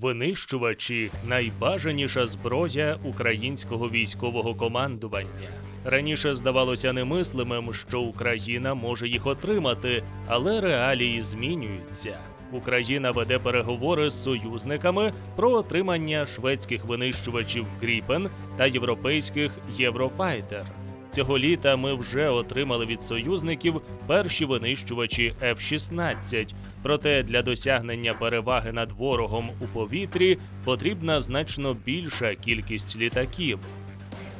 Винищувачі найбажаніша зброя українського військового командування. Раніше здавалося немислимим, що Україна може їх отримати, але реалії змінюються. Україна веде переговори з союзниками про отримання шведських винищувачів Гріпен та європейських Єврофайтер. Цього літа ми вже отримали від союзників перші винищувачі F-16. Проте для досягнення переваги над ворогом у повітрі потрібна значно більша кількість літаків.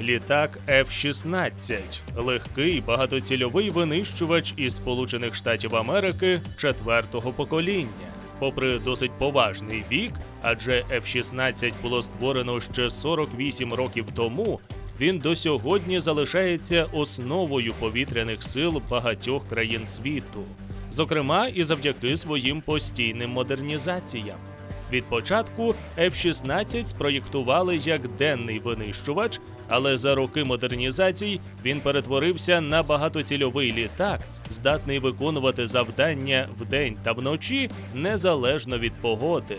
Літак F-16 – легкий багатоцільовий винищувач із Сполучених Штатів Америки четвертого покоління. Попри досить поважний вік, адже F-16 було створено ще 48 років тому, він до сьогодні залишається основою повітряних сил багатьох країн світу, зокрема і завдяки своїм постійним модернізаціям. Від початку F-16 спроєктували як денний винищувач, але за роки модернізацій він перетворився на багатоцільовий літак, здатний виконувати завдання вдень та вночі незалежно від погоди.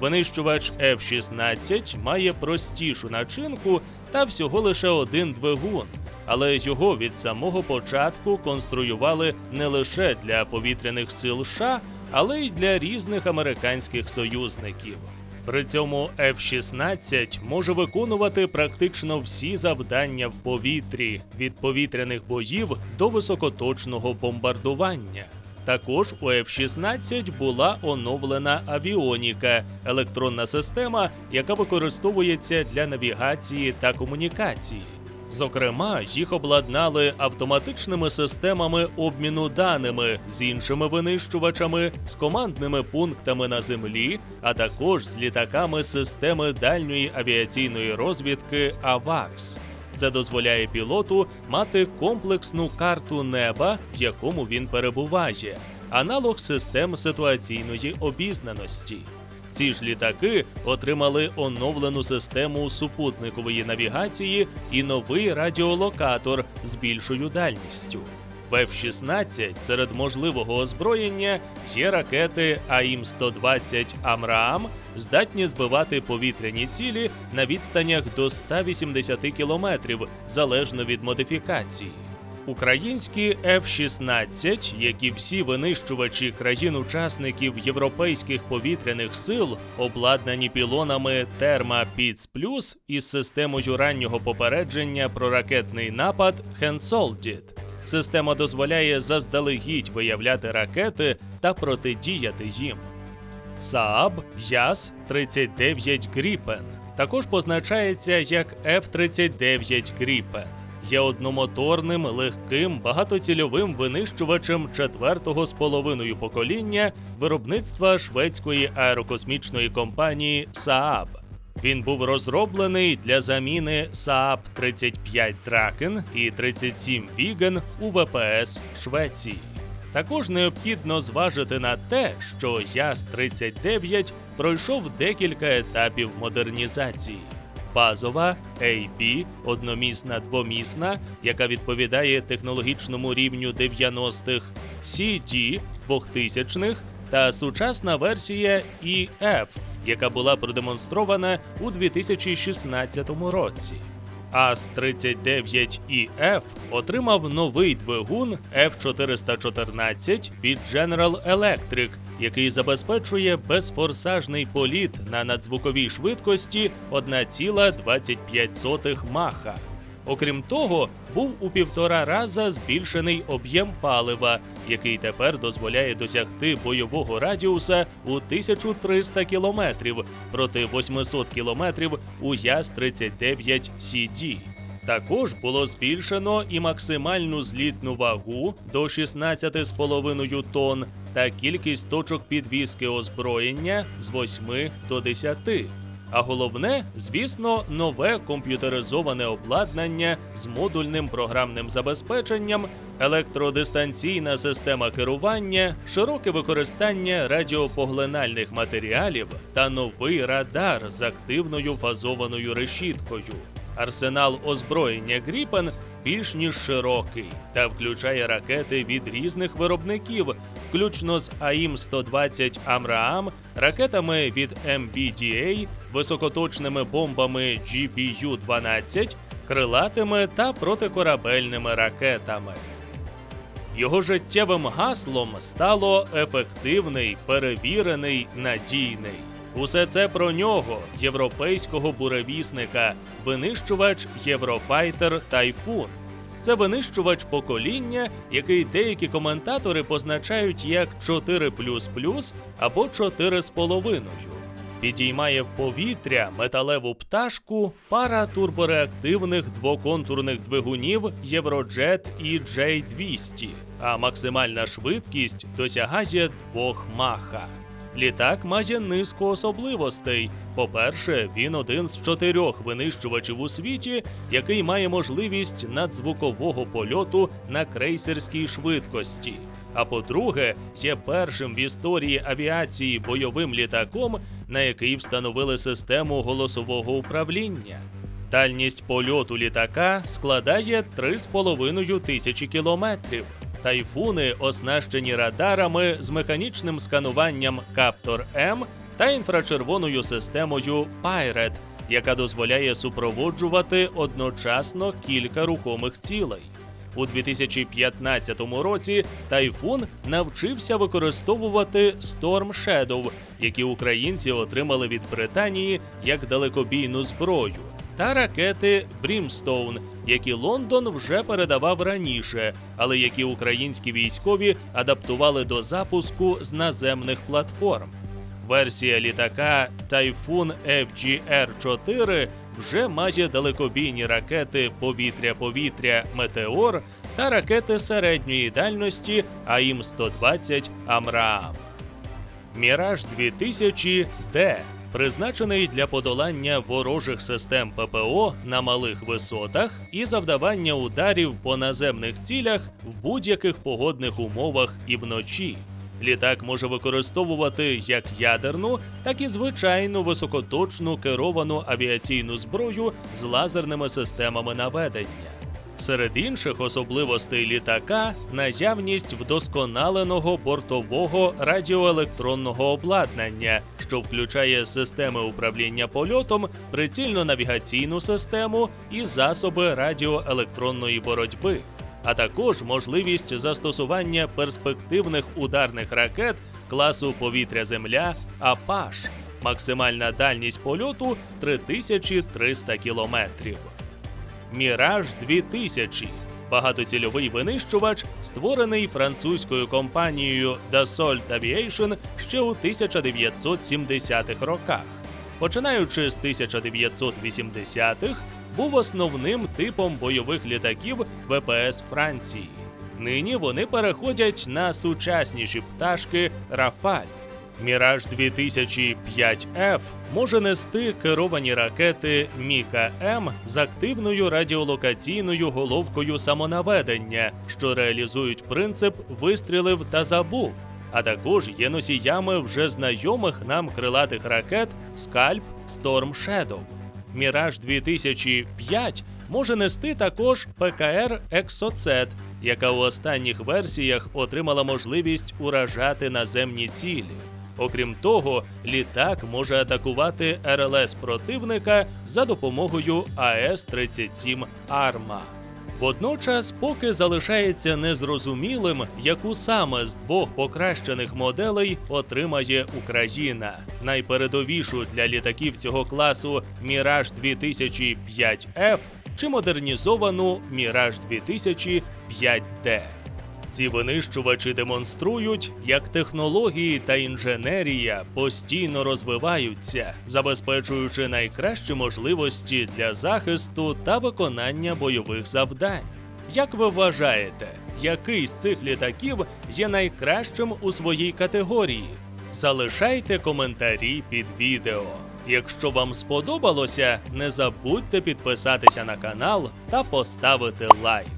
Винищувач F-16 має простішу начинку та всього лише один двигун, але його від самого початку конструювали не лише для повітряних сил США, але й для різних американських союзників. При цьому F-16 може виконувати практично всі завдання в повітрі від повітряних боїв до високоточного бомбардування. Також у F-16 була оновлена авіоніка, електронна система, яка використовується для навігації та комунікації. Зокрема, їх обладнали автоматичними системами обміну даними з іншими винищувачами, з командними пунктами на землі, а також з літаками системи дальньої авіаційної розвідки АВАКС. Це дозволяє пілоту мати комплексну карту неба, в якому він перебуває, аналог систем ситуаційної обізнаності. Ці ж літаки отримали оновлену систему супутникової навігації і новий радіолокатор з більшою дальністю. В F-16 серед можливого озброєння є ракети АІМ-120 Амраам, здатні збивати повітряні цілі на відстанях до 180 кілометрів залежно від модифікації. Українські F-16, як і всі винищувачі країн-учасників європейських повітряних сил, обладнані пілонами Терма Піц Плюс із системою раннього попередження про ракетний напад Хенсолдіт. Система дозволяє заздалегідь виявляти ракети та протидіяти їм. Saab Яс 39 Gripen також позначається як F-39 Gripen. Є одномоторним, легким, багатоцільовим винищувачем четвертого з половиною покоління виробництва шведської аерокосмічної компанії Saab. Він був розроблений для заміни Saab 35 Draken і 37 Viggen у ВПС Швеції. Також необхідно зважити на те, що Яс-39 пройшов декілька етапів модернізації. Базова AP, одномісна двомісна, яка відповідає технологічному рівню 90-х, CD 2000-х та сучасна версія EF, яка була продемонстрована у 2016 році. АС-39EF отримав новий двигун F414 від General Electric, який забезпечує безфорсажний політ на надзвуковій швидкості 1,25 маха. Окрім того, був у півтора раза збільшений об'єм палива, який тепер дозволяє досягти бойового радіуса у 1300 кілометрів проти 800 кілометрів у Яс-39 CD. Також було збільшено і максимальну злітну вагу до 16,5 тонн та кількість точок підвізки озброєння з 8 до 10. А головне, звісно, нове комп'ютеризоване обладнання з модульним програмним забезпеченням, електродистанційна система керування, широке використання радіопоглинальних матеріалів та новий радар з активною фазованою решіткою. Арсенал озброєння Гріпен більш ніж широкий та включає ракети від різних виробників, включно з АІМ-120 Амраам, ракетами від MBDA, високоточними бомбами GBU-12, крилатими та протикорабельними ракетами. Його життєвим гаслом стало ефективний, перевірений, надійний. Усе це про нього, європейського буревісника, винищувач Єврофайтер Тайфун. Це винищувач покоління, який деякі коментатори позначають як 4 або 4,5. Підіймає в повітря металеву пташку пара турбореактивних двоконтурних двигунів Євроджет і J200, а максимальна швидкість досягає 2 маха. Літак має низку особливостей. По-перше, він один з чотирьох винищувачів у світі, який має можливість надзвукового польоту на крейсерській швидкості. А по-друге, є першим в історії авіації бойовим літаком, на який встановили систему голосового управління. Дальність польоту літака складає 3,5 тисячі кілометрів. Тайфуни оснащені радарами з механічним скануванням Каптор М та інфрачервоною системою Pirate, яка дозволяє супроводжувати одночасно кілька рухомих цілей. У 2015 році Тайфун навчився використовувати Storm Shadow, які українці отримали від Британії як далекобійну зброю, та ракети Brimstone, які Лондон вже передавав раніше, але які українські військові адаптували до запуску з наземних платформ. Версія літака Typhoon FGR-4 вже має далекобійні ракети повітря-повітря Метеор та ракети середньої дальності АІМ-120 Амраам. Міраж 2000 Д призначений для подолання ворожих систем ППО на малих висотах і завдавання ударів по наземних цілях в будь-яких погодних умовах і вночі. Літак може використовувати як ядерну, так і звичайну високоточну керовану авіаційну зброю з лазерними системами наведення. Серед інших особливостей літака наявність вдосконаленого бортового радіоелектронного обладнання, що включає системи управління польотом, прицільно-навігаційну систему і засоби радіоелектронної боротьби, а також можливість застосування перспективних ударних ракет класу повітря-Земля Апаш. Максимальна дальність польоту 3300 кілометрів. Міраж 2000 багатоцільовий винищувач, створений французькою компанією Dassault Aviation ще у 1970-х роках. Починаючи з 1980-х, був основним типом бойових літаків ВПС Франції. Нині вони переходять на сучасніші пташки Рафаль. Міраж 2005F може нести керовані ракети Міка М з активною радіолокаційною головкою самонаведення, що реалізують принцип вистрілив та забув, а також є носіями вже знайомих нам крилатих ракет Скальп Storm Shadow. Міраж 2005 може нести також ПКР Ексоцет, яка у останніх версіях отримала можливість уражати наземні цілі. Окрім того, літак може атакувати РЛС противника за допомогою АС-37 Арма. Водночас, поки залишається незрозумілим, яку саме з двох покращених моделей отримає Україна. Найпередовішу для літаків цього класу Міраж 2005F чи модернізовану Міраж 2005D. Ці винищувачі демонструють, як технології та інженерія постійно розвиваються, забезпечуючи найкращі можливості для захисту та виконання бойових завдань. Як ви вважаєте, який з цих літаків є найкращим у своїй категорії? Залишайте коментарі під відео. Якщо вам сподобалося, не забудьте підписатися на канал та поставити лайк.